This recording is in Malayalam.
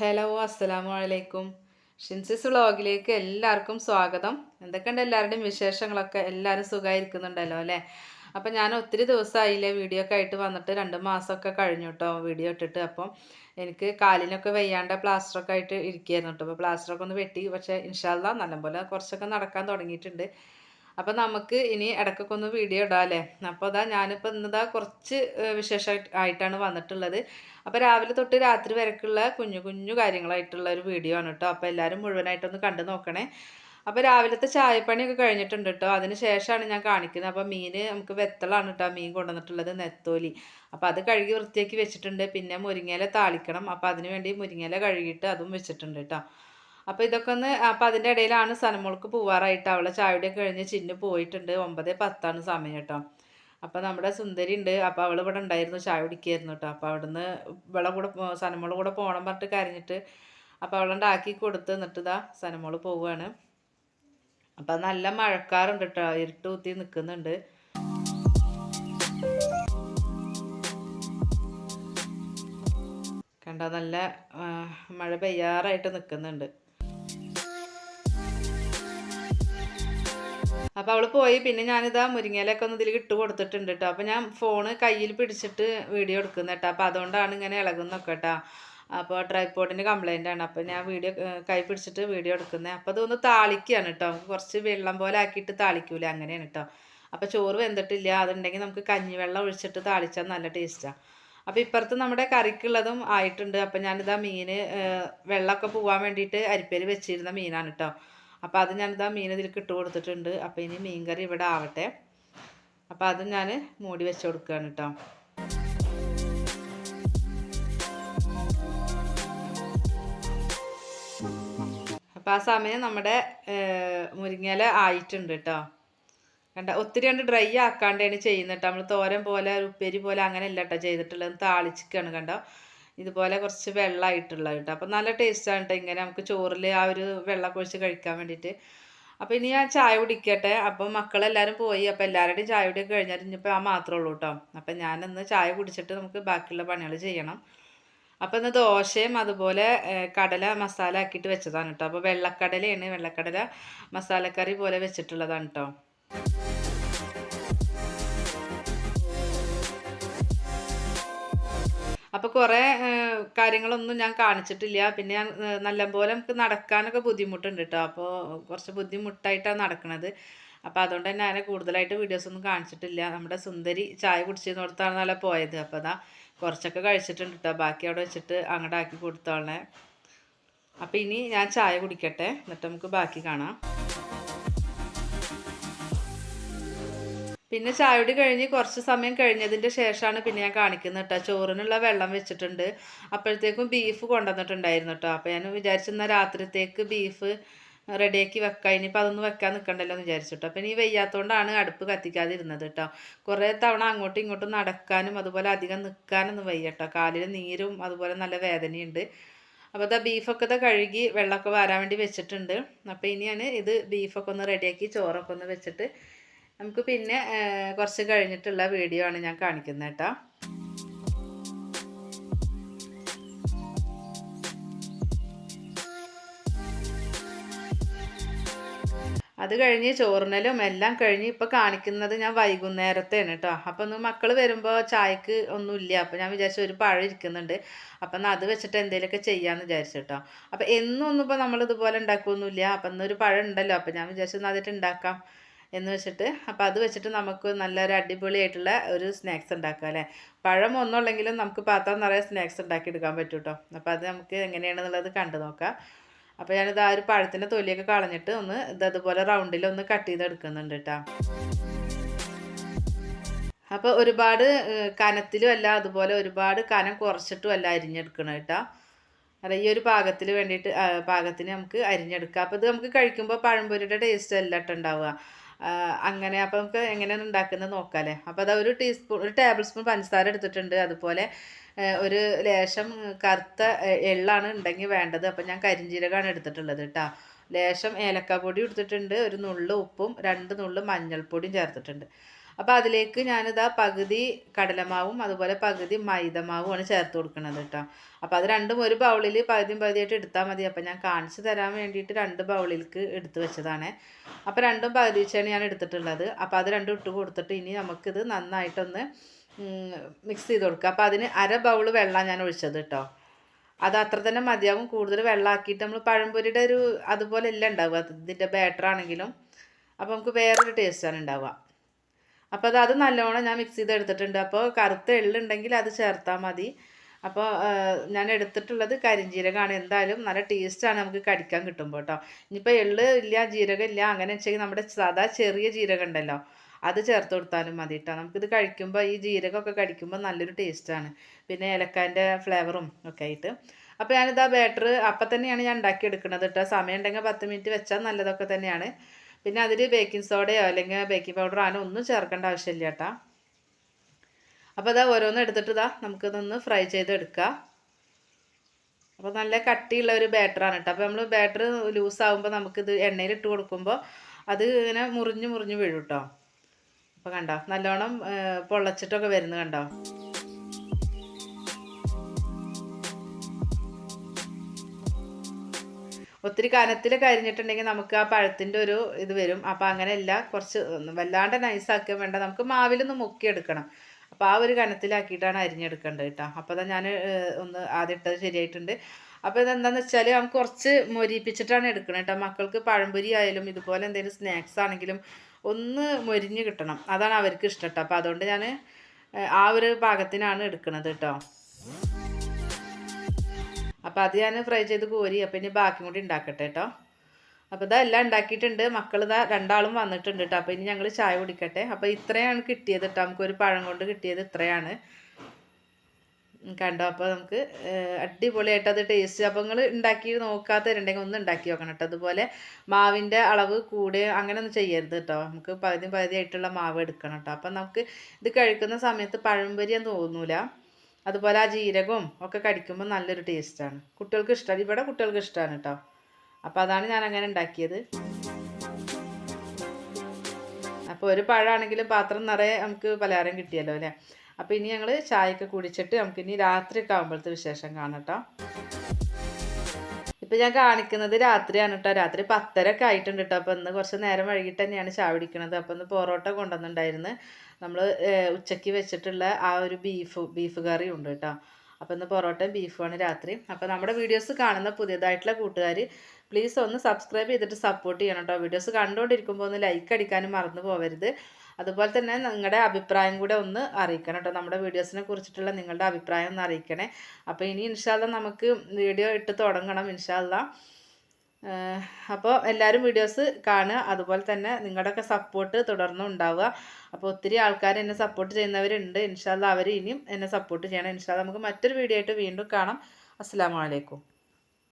ഹലോ അസ്സലാമു അലൈക്കും. ഷിൻസിസ് വ്ളോഗിലേക്ക് എല്ലാവർക്കും സ്വാഗതം. എന്തൊക്കെയുണ്ട് എല്ലാവരുടെയും വിശേഷങ്ങളൊക്കെ? എല്ലാവരും സുഖമായിരിക്കുന്നുണ്ടല്ലോ അല്ലേ? അപ്പം ഞാൻ ഒത്തിരി ദിവസമായില്ലേ വീഡിയോ ഒക്കെ ആയിട്ട് വന്നിട്ട് രണ്ട് മാസമൊക്കെ കഴിഞ്ഞു കേട്ടോ വീഡിയോ ഇട്ടിട്ട്. അപ്പം എനിക്ക് കാലിനൊക്കെ വയ്യാണ്ട് പ്ലാസ്റ്ററൊക്കെ ആയിട്ട് ഇരിക്കുകയായിരുന്നു കേട്ടോ അപ്പോൾ പ്ലാസ്റ്ററൊക്കെ ഒന്ന് വെട്ടി. പക്ഷേ ഇൻഷാല്ല നല്ലപോലെ കുറച്ചൊക്കെ നടക്കാൻ തുടങ്ങിയിട്ടുണ്ട്. അപ്പം നമുക്ക് ഇനി ഇടയ്ക്കൊക്കെ ഒന്ന് വീഡിയോ ഇടാം അല്ലേ? അപ്പോൾ അതാ ഞാനിപ്പോൾ ഇന്നതാ കുറച്ച് വിശേഷ ആയിട്ടാണ് വന്നിട്ടുള്ളത്. അപ്പോൾ രാവിലെ തൊട്ട് രാത്രി വരക്കുള്ള കുഞ്ഞു കുഞ്ഞു കാര്യങ്ങളായിട്ടുള്ള ഒരു വീഡിയോ ആണ് കേട്ടോ അപ്പോൾ എല്ലാവരും മുഴുവനായിട്ടൊന്ന് കണ്ടു നോക്കണേ. അപ്പോൾ രാവിലത്തെ ചായപ്പണിയൊക്കെ കഴിഞ്ഞിട്ടുണ്ട് കേട്ടോ അതിന് ശേഷമാണ് ഞാൻ കാണിക്കുന്നത്. അപ്പോൾ മീൻ നമുക്ക് വെത്തളാണ് കേട്ടോ മീൻ കൊണ്ടുവന്നിട്ടുള്ളത് നെത്തോലി. അപ്പോൾ അത് കഴുകി വൃത്തിയാക്കി വെച്ചിട്ടുണ്ട്. പിന്നെ മുരിങ്ങയില താളിക്കണം. അപ്പോൾ അതിന് വേണ്ടി മുരിങ്ങയില കഴുകിയിട്ട് അതും വെച്ചിട്ടുണ്ട് കേട്ടോ അപ്പോൾ ഇതൊക്കെ ഒന്ന് അപ്പോൾ അതിന്റെ ഇടയിലാണ് സനമോൾക്ക് പോവാറായിട്ട് അവളെ ചായയുടെ കഴിഞ്ഞ് ചിന്നു പോയിട്ടുണ്ട്. ഒമ്പത് പത്താണ് സമയം കേട്ടോ. അപ്പോൾ നമ്മുടെ സുന്ദരി ഉണ്ട്. അപ്പോൾ അവൾ ഇവിടെ ഉണ്ടായിരുന്നു ചായ കുടിക്കായിരുന്നു കേട്ടോ. അപ്പോൾ അവിടുന്ന് ഇവളെ കൂടെ സനമോൾ കൂടെ പോകണം പറഞ്ഞിട്ട് കരഞ്ഞിട്ട് അപ്പോൾ അവളുണ്ടാക്കി കൊടുത്ത് എന്നിട്ട് ഇതാ സനമോൾ പോവുകയാണ് അപ്പം നല്ല മഴക്കാറുണ്ട് കേട്ടോ. ഇരുട്ട് കുത്തി നിൽക്കുന്നുണ്ട് കണ്ട? നല്ല മഴ പെയ്യാറായിട്ട് നിൽക്കുന്നുണ്ട് അപ്പോൾ അവൾ പോയി. പിന്നെ ഞാനിതാ മുരിങ്ങയിലൊക്കെ ഒന്ന് ഇതിൽ ഇട്ട് കൊടുത്തിട്ടുണ്ട് കേട്ടോ അപ്പോൾ ഞാൻ ഫോണ് കയ്യിൽ പിടിച്ചിട്ട് വീഡിയോ എടുക്കുന്ന കേട്ടോ അപ്പോൾ അതുകൊണ്ടാണ് ഇങ്ങനെ ഇളകുന്നൊക്കെ കേട്ടോ അപ്പോൾ ട്രൈപ്പോഡിന്റെ കംപ്ലൈന്റ് ആണ്. അപ്പോൾ ഞാൻ വീഡിയോ കൈ പിടിച്ചിട്ട് വീഡിയോ എടുക്കുന്നത് അപ്പോൾ അതൊന്ന് താളിക്കുകയാണ് കേട്ടോ കുറച്ച് വെള്ളം പോലെ ആക്കിയിട്ട് താളിക്കൂല? അങ്ങനെയാണ് കേട്ടോ അപ്പോൾ ചോറ് വെന്തിട്ടില്ല. അതുണ്ടെങ്കിൽ നമുക്ക് കഞ്ഞിവെള്ളം ഒഴിച്ചിട്ട് താളിച്ചാൽ നല്ല ടേസ്റ്റാണ് അപ്പോൾ ഇപ്പുറത്ത് നമ്മുടെ കറിക്കുള്ളതും ആയിട്ടുണ്ട്. അപ്പോൾ ഞാനിതാ മീൻ വെള്ളമൊക്കെ പോകാൻ വേണ്ടിയിട്ട് അരിപ്പേര് വെച്ചിരുന്ന മീനാണ് കേട്ടോ അപ്പോൾ അത് ഞാനിതാ മീൻ ഇതിലേക്ക് ഇട്ട് കൊടുത്തിട്ടുണ്ട്. അപ്പോൾ ഇനി മീൻ കറി ഇവിടെ ആവട്ടെ. അപ്പോൾ അത് ഞാൻ മൂടി വെച്ച് കൊടുക്കുകയാണ് കേട്ടോ അപ്പോൾ ആ സമയം നമ്മുടെ മുരിങ്ങയില ആയിട്ടുണ്ട് കേട്ടോ കണ്ട ഒത്തിരി കണ്ട് ഡ്രൈ ആക്കാണ്ടാണ് ചെയ്യുന്നത് കേട്ടോ നമ്മൾ തോരൻ പോലെ ഉപ്പേരി പോലെ അങ്ങനെയല്ല കേട്ടോ ചെയ്തിട്ടുള്ളത്. താളിച്ചിക്കാണ് കണ്ടോ. ഇതുപോലെ കുറച്ച് വെള്ളമായിട്ടുള്ള കേട്ടോ. അപ്പോൾ നല്ല ടേസ്റ്റാണ് കേട്ടോ ഇങ്ങനെ നമുക്ക് ചോറിൽ ആ ഒരു വെള്ളം ഒഴിച്ച് കഴിക്കാൻ വേണ്ടിയിട്ട്. അപ്പോൾ ഇനി ഞാൻ ചായ കുടിക്കട്ടെ. അപ്പോൾ മക്കളെല്ലാവരും പോയി. അപ്പോൾ എല്ലാവരുടെയും ചായ കുടിയൊക്കെ കഴിഞ്ഞാൽ ഇനിയിപ്പോൾ ആ മാത്രമേ ഉള്ളൂ കേട്ടോ അപ്പം ഞാനിന്ന് ചായ കുടിച്ചിട്ട് നമുക്ക് ബാക്കിയുള്ള പണികൾ ചെയ്യണം. അപ്പോൾ ഇന്ന് ദോശയും അതുപോലെ കടല മസാല ആക്കിയിട്ട് വെച്ചതാണ് കേട്ടോ അപ്പോൾ വെള്ളക്കടലയാണ്. വെള്ളക്കടല മസാലക്കറി പോലെ വെച്ചിട്ടുള്ളതാണ് കേട്ടോ അപ്പോൾ കുറേ കാര്യങ്ങളൊന്നും ഞാൻ കാണിച്ചിട്ടില്ല. പിന്നെ ഞാൻ നല്ലപോലെ നമുക്ക് നടക്കാനൊക്കെ ബുദ്ധിമുട്ടുണ്ട് കേട്ടോ അപ്പോൾ കുറച്ച് ബുദ്ധിമുട്ടായിട്ടാണ് നടക്കുന്നത് അപ്പോൾ അതുകൊണ്ട് തന്നെ അതിനെ കൂടുതലായിട്ട് വീഡിയോസ് ഒന്നും കാണിച്ചിട്ടില്ല. നമ്മുടെ സുന്ദരി ചായ കുടിച്ചിരുന്നിടത്താണ് നല്ല പോയത്. അപ്പോൾ അതാ കുറച്ചൊക്കെ കഴിച്ചിട്ടുണ്ട് കേട്ടോ ബാക്കി അവിടെ വെച്ചിട്ട് അങ്ങോട്ട് ആക്കി കൊടുത്തോളേ അപ്പോൾ ഇനി ഞാൻ ചായ കുടിക്കട്ടെ. എന്നിട്ട് നമുക്ക് ബാക്കി കാണാം. പിന്നെ ചായയോടി കഴിഞ്ഞ് കുറച്ച് സമയം കഴിഞ്ഞതിന്റെ ശേഷമാണ് പിന്നെ ഞാൻ കാണിക്കുന്നത് കേട്ടോ. ചോറിനുള്ള വെള്ളം വെച്ചിട്ടുണ്ട്. അപ്പോഴത്തേക്കും ബീഫ് കൊണ്ടുവന്നിട്ടുണ്ടായിരുന്നു കേട്ടോ. അപ്പോൾ ഞാൻ വിചാരിച്ചിരുന്ന രാത്രിത്തേക്ക് ബീഫ് റെഡിയാക്കി വെക്കാം. ഇനിയിപ്പോൾ അതൊന്നും വെക്കാൻ നിൽക്കണ്ടല്ലോ എന്ന് വിചാരിച്ചിട്ടോ അപ്പം ഇനി വെയ്യാത്തതുകൊണ്ടാണ് അടുപ്പ് കത്തിക്കാതിരുന്നത് കേട്ടോ. കുറേ തവണ അങ്ങോട്ടും ഇങ്ങോട്ടും നടക്കാനും അതുപോലെ അധികം നിൽക്കാനൊന്നും വയ്യ കേട്ടോ. കാലിൽ നീരും അതുപോലെ നല്ല വേദനയുണ്ട്. അപ്പോൾ ഇതാ ബീഫൊക്കെ ഇതാ കഴുകി വെള്ളമൊക്കെ വരാൻ വേണ്ടി വെച്ചിട്ടുണ്ട്. അപ്പോൾ ഇനി ഞാൻ ഇത് ബീഫൊക്കെ ഒന്ന് റെഡിയാക്കി ചോറൊക്കെ ഒന്ന് വെച്ചിട്ട് നമുക്ക് പിന്നെ കുറച്ച് കഴിഞ്ഞിട്ടുള്ള വീഡിയോ ആണ് ഞാൻ കാണിക്കുന്നത് കേട്ടോ. അത് കഴിഞ്ഞ് ചോറിനലും എല്ലാം കഴിഞ്ഞ് ഇപ്പോൾ കാണിക്കുന്നത് ഞാൻ വൈകുന്നേരത്തെയാണ് കേട്ടോ. അപ്പം ഒന്ന് മക്കൾ വരുമ്പോൾ ചായക്ക് ഒന്നുമില്ല. അപ്പോൾ ഞാൻ വിചാരിച്ചു ഒരു പഴം ഇരിക്കുന്നുണ്ട്. അപ്പം അത് വെച്ചിട്ട് എന്തെങ്കിലുമൊക്കെ ചെയ്യാമെന്ന് വിചാരിച്ചു കേട്ടോ. അപ്പം എന്നൊന്നും ഒന്നും ഇപ്പോൾ നമ്മൾ ഇതുപോലെ ഉണ്ടാക്കുമൊന്നുമില്ല അപ്പം ഇന്നൊരു പഴം ഉണ്ടല്ലോ. അപ്പം ഞാൻ വിചാരിച്ചു അതിട്ട് ഉണ്ടാക്കാം. എന്ന് വെച്ചിട്ട്. അപ്പോൾ അത് വെച്ചിട്ട് നമുക്ക് നല്ലൊരു അടിപൊളിയായിട്ടുള്ള ഒരു സ്നാക്സ് ഉണ്ടാക്കാം അല്ലേ? പഴം ഒന്നുമില്ലെങ്കിലും നമുക്ക് പാത്രം നിറയെ സ്നാക്സ് ഉണ്ടാക്കി എടുക്കാൻ പറ്റും കേട്ടോ അപ്പോൾ അത് നമുക്ക് എങ്ങനെയാണെന്നുള്ളത് കണ്ടു നോക്കാം. അപ്പോൾ ഞാനിത് ആ ഒരു പഴത്തിന്റെ തൊലിയൊക്കെ കളഞ്ഞിട്ട് ഒന്ന് ഇത് അതുപോലെ റൗണ്ടിൽ ഒന്ന് കട്ട് ചെയ്തെടുക്കുന്നുണ്ട് കേട്ടോ. അപ്പോൾ ഒരുപാട് കനത്തിലും അല്ല അതുപോലെ ഒരുപാട് കനം കുറച്ചിട്ടും അല്ല അരിഞ്ഞെടുക്കണം കേട്ടോ. അല്ല ഈ ഒരു പാകത്തിൽ വേണ്ടിയിട്ട് പാകത്തിന് നമുക്ക് അരിഞ്ഞെടുക്കാം. അപ്പോൾ ഇത് നമുക്ക് കഴിക്കുമ്പോൾ പഴംപൊരിയുടെ ടേസ്റ്റ് കേട്ടോ ഉണ്ടാവുക. അങ്ങനെ അപ്പോൾ നമുക്ക് എങ്ങനെയാണ് ഉണ്ടാക്കുന്നത് നോക്കാമല്ലേ അപ്പോൾ അത് ഒരു ടീസ്പൂൺ ഒരു ടേബിൾ സ്പൂൺ പഞ്ചസാര എടുത്തിട്ടുണ്ട്. അതുപോലെ ഒരു ലേശം കറുത്ത എള്ളാണ് ഉണ്ടെങ്കിൽ വേണ്ടത്. അപ്പോൾ ഞാൻ കരിഞ്ജീരകമാണ് എടുത്തിട്ടുള്ളത് കേട്ടോ ലേശം ഏലക്കാപ്പൊടി പൊടി എടുത്തിട്ടുണ്ട്. ഒരു നുള്ള് ഉപ്പും രണ്ട് നുള്ള് മഞ്ഞൾപ്പൊടിയും ചേർത്തിട്ടുണ്ട്. അപ്പോൾ അതിലേക്ക് ഞാനിതാ പകുതി കടലമാവും അതുപോലെ പകുതി മൈദമാവുമാണ് ചേർത്ത് കൊടുക്കുന്നത് കേട്ടോ അപ്പോൾ അത് രണ്ടും ഒരു ബൗളിൽ പകുതിയും പകുതിയായിട്ട് എടുത്താൽ മതി. അപ്പോൾ ഞാൻ കാണിച്ചു തരാൻ വേണ്ടിയിട്ട് രണ്ട് ബൗളിലേക്ക് എടുത്ത് വെച്ചതാണ്. അപ്പോൾ രണ്ടും പകുതി വെച്ചാണ് ഞാൻ എടുത്തിട്ടുള്ളത്. അപ്പോൾ അത് രണ്ടും ഇട്ട് കൊടുത്തിട്ട് ഇനി നമുക്കിത് നന്നായിട്ടൊന്ന് മിക്സ് ചെയ്ത് കൊടുക്കുക അപ്പോൾ അതിന് അര ബൗൾ വെള്ളം ഞാൻ ഒഴിച്ചത് കേട്ടോ അത് അത്ര തന്നെ മതിയാവും. കൂടുതൽ വെള്ളമാക്കിയിട്ട് നമ്മൾ പഴംപൊരിയുടെ ഒരു അതുപോലെ അല്ല ഉണ്ടാവുക. ഇതിന്റെ ബാറ്റർ ആണെങ്കിലും. അപ്പോൾ നമുക്ക് വേറൊരു ടേസ്റ്റാണ് ഉണ്ടാവുക. അപ്പോൾ അത് അത് നല്ലോണം ഞാൻ മിക്സ് ചെയ്ത് എടുത്തിട്ടുണ്ട് അപ്പോൾ കറുത്ത എള്ളുണ്ടെങ്കിൽ അത് ചേർത്താൽ മതി. അപ്പോൾ ഞാൻ എടുത്തിട്ടുള്ളത് കരിഞ്ജീരകമാണ് എന്തായാലും നല്ല ടേസ്റ്റാണ് നമുക്ക് കടിക്കാൻ കിട്ടുമ്പോൾ കേട്ടോ ഇനിയിപ്പോൾ എള്ള് ഇല്ല ജീരകം ഇല്ല അങ്ങനെ വെച്ചെങ്കിൽ നമ്മുടെ സാധാ ചെറിയ ജീരകം ഉണ്ടല്ലോ അത് ചേർത്ത് കൊടുത്താലും മതി കേട്ടോ നമുക്കിത് കഴിക്കുമ്പോൾ ഈ ജീരകമൊക്കെ കടിക്കുമ്പോൾ നല്ലൊരു ടേസ്റ്റാണ് പിന്നെ ഏലക്കാന്റെ ഫ്ലേവറും ഒക്കെ ആയിട്ട്. അപ്പോൾ ഞാനിതാ ബാറ്റർ അപ്പം തന്നെയാണ് ഞാൻ ഉണ്ടാക്കി എടുക്കുന്നത് കേട്ടോ സമയം ഉണ്ടെങ്കിൽ പത്ത് മിനിറ്റ് വെച്ചാൽ നല്ലതൊക്കെ തന്നെയാണ്. പിന്നെ അതിൽ ബേക്കിംഗ് സോഡയോ അല്ലെങ്കിൽ ബേക്കിംഗ് പൗഡറോ അങ്ങനെ ഒന്നും ചേർക്കേണ്ട ആവശ്യമില്ല കേട്ടോ. അപ്പോൾ ഇതാ ഓരോന്നും എടുത്തിട്ട് ഇതാ നമുക്കിതൊന്ന് ഫ്രൈ ചെയ്തെടുക്കുക അപ്പോൾ നല്ല കട്ടിയുള്ള ഒരു ബാറ്ററാണ് കേട്ടോ. അപ്പോൾ നമ്മൾ ബാറ്റർ ലൂസാകുമ്പോൾ നമുക്കിത് എണ്ണയിൽ ഇട്ട് കൊടുക്കുമ്പോൾ അത് ഇങ്ങനെ മുറിഞ്ഞ് മുറിഞ്ഞ് വീഴും കേട്ടോ. അപ്പോൾ കണ്ടോ? നല്ലോണം പൊള്ളച്ചിട്ടൊക്കെ വരുന്നത് കണ്ടോ? ഒത്തിരി കനത്തിൽ കരിഞ്ഞിട്ടുണ്ടെങ്കിൽ നമുക്ക് ആ പഴത്തിന്റെ ഒരു ഇത് വരും. അപ്പോൾ അങ്ങനെയല്ല കുറച്ച് വല്ലാണ്ട് നൈസാക്കുക വേണ്ട. നമുക്ക് മാവിലൊന്ന് മുക്കിയെടുക്കണം. അപ്പോൾ ആ ഒരു കനത്തിലാക്കിയിട്ടാണ് അരിഞ്ഞെടുക്കേണ്ടത് കേട്ടോ. അപ്പോൾ അതാ ഞാൻ ഒന്ന് ആദ്യം ഇട്ടത് ശരിയായിട്ടുണ്ട്. അപ്പോൾ ഇതെന്താണെന്ന് വെച്ചാൽ നമുക്ക് കുറച്ച് മൊരിപ്പിച്ചിട്ടാണ് എടുക്കണം കേട്ടോ. മക്കൾക്ക് പഴംപൊരി ആയാലും ഇതുപോലെ എന്തെങ്കിലും സ്നാക്സ് ആണെങ്കിലും ഒന്ന് മൊരിഞ്ഞ് കിട്ടണം. അതാണ് അവർക്ക് ഇഷ്ടം കേട്ടോ. അപ്പോൾ അതുകൊണ്ട് ഞാൻ ആ ഒരു പാകത്തിനാണ് എടുക്കുന്നത് കേട്ടോ. അപ്പോൾ അത് ഞാൻ ഫ്രൈ ചെയ്ത് കോരി അപ്പോൾ ഇനി ബാക്കി കൂടി ഉണ്ടാക്കട്ടെ കേട്ടോ അപ്പോൾ ഇതാ എല്ലാം ഉണ്ടാക്കിയിട്ടുണ്ട് മക്കൾ ഇതാ രണ്ടാളും വന്നിട്ടുണ്ട് കേട്ടോ അപ്പോൾ ഇനി ഞങ്ങൾ ചായ കുടിക്കട്ടെ. അപ്പോൾ ഇത്രയാണ് കിട്ടിയത് കേട്ടോ നമുക്കൊരു പഴം കൊണ്ട് കിട്ടിയത് ഇത്രയാണ്. കണ്ടോ? അപ്പോൾ നമുക്ക് അടിപൊളിയായിട്ട് അത് ടേസ്റ്റ് അപ്പോൾ നിങ്ങൾ ഉണ്ടാക്കി നോക്കാത്തവരുണ്ടെങ്കിൽ ഒന്ന് ഉണ്ടാക്കി നോക്കണം കേട്ടോ അതുപോലെ മാവിന്റെ അളവ് കൂടെ അങ്ങനെ ഒന്നും ചെയ്യരുത് കേട്ടോ നമുക്ക് പകുതി പകുതിയായിട്ടുള്ള മാവ് എടുക്കണം കേട്ടോ അപ്പം നമുക്ക് ഇത് കഴിക്കുന്ന സമയത്ത് പഴംപൊരിയെന്ന് തോന്നൂല. അതുപോലെ ആ ജീരകവും ഒക്കെ കടിക്കുമ്പോൾ നല്ലൊരു ടേസ്റ്റാണ് കുട്ടികൾക്ക് ഇഷ്ടമാണ് ഇവിടെ കുട്ടികൾക്ക് ഇഷ്ടമാണ് കേട്ടോ അപ്പോൾ അതാണ് ഞാൻ അങ്ങനെ ഉണ്ടാക്കിയത്. അപ്പോൾ ഒരു പഴമാണെങ്കിലും പാത്രം നിറയെ നമുക്ക് പലഹാരം കിട്ടിയല്ലോ അല്ലേ? അപ്പോൾ ഇനി ഞങ്ങൾ ചായയൊക്കെ കുടിച്ചിട്ട് നമുക്ക് ഇനി രാത്രിയൊക്കെ ആകുമ്പോഴത്തെ വിശേഷം കാണാം കേട്ടോ ഇപ്പം ഞാൻ കാണിക്കുന്നത് രാത്രിയാണ് കേട്ടോ രാത്രി പത്തരക്കെ ആയിട്ടുണ്ട് കേട്ടോ അപ്പോൾ ഇന്ന് കുറച്ച് നേരം വൈകിട്ട് തന്നെയാണ് ചായ അപ്പോൾ ഇന്ന് പൊറോട്ട കൊണ്ടുവന്നിട്ടുണ്ടായിരുന്നു. നമ്മൾ ഉച്ചയ്ക്ക് വെച്ചിട്ടുള്ള ആ ഒരു ബീഫ് ബീഫ് കറി ഉണ്ട് കേട്ടോ. അപ്പോൾ ഇന്ന് പൊറോട്ടയും ബീഫുമാണ് രാത്രി. അപ്പോൾ നമ്മുടെ വീഡിയോസ് കാണുന്ന പുതിയതായിട്ടുള്ള കൂട്ടുകാർ പ്ലീസ് ഒന്ന് സബ്സ്ക്രൈബ് ചെയ്തിട്ട് സപ്പോർട്ട് ചെയ്യണം കേട്ടോ. വീഡിയോസ് കണ്ടുകൊണ്ടിരിക്കുമ്പോൾ ഒന്ന് ലൈക്ക് അടിക്കാനും മറന്നു പോകരുത് അതുപോലെ തന്നെ നിങ്ങളുടെ അഭിപ്രായം കൂടെ ഒന്ന് അറിയിക്കണം കേട്ടോ. നമ്മുടെ വീഡിയോസിനെ കുറിച്ചിട്ടുള്ള നിങ്ങളുടെ അഭിപ്രായം ഒന്ന് അറിയിക്കണേ. അപ്പോൾ ഇനി ഇൻഷാല്ല നമുക്ക് വീഡിയോ ഇട്ട് തുടങ്ങണം ഇൻഷാല്ല അപ്പോൾ എല്ലാവരും വീഡിയോസ് കാണുക. അതുപോലെ തന്നെ നിങ്ങളുടെയൊക്കെ സപ്പോർട്ട് തുടർന്നും ഉണ്ടാവുക. അപ്പോൾ ഒത്തിരി ആൾക്കാർ എന്നെ സപ്പോർട്ട് ചെയ്യുന്നവരുണ്ട്. ഇൻഷാല്ല അവർ ഇനിയും എന്നെ സപ്പോർട്ട് ചെയ്യണം. ഇൻഷാല്ല നമുക്ക് മറ്റൊരു വീഡിയോ ആയിട്ട് വീണ്ടും കാണാം. അസ്സാം വലൈക്കും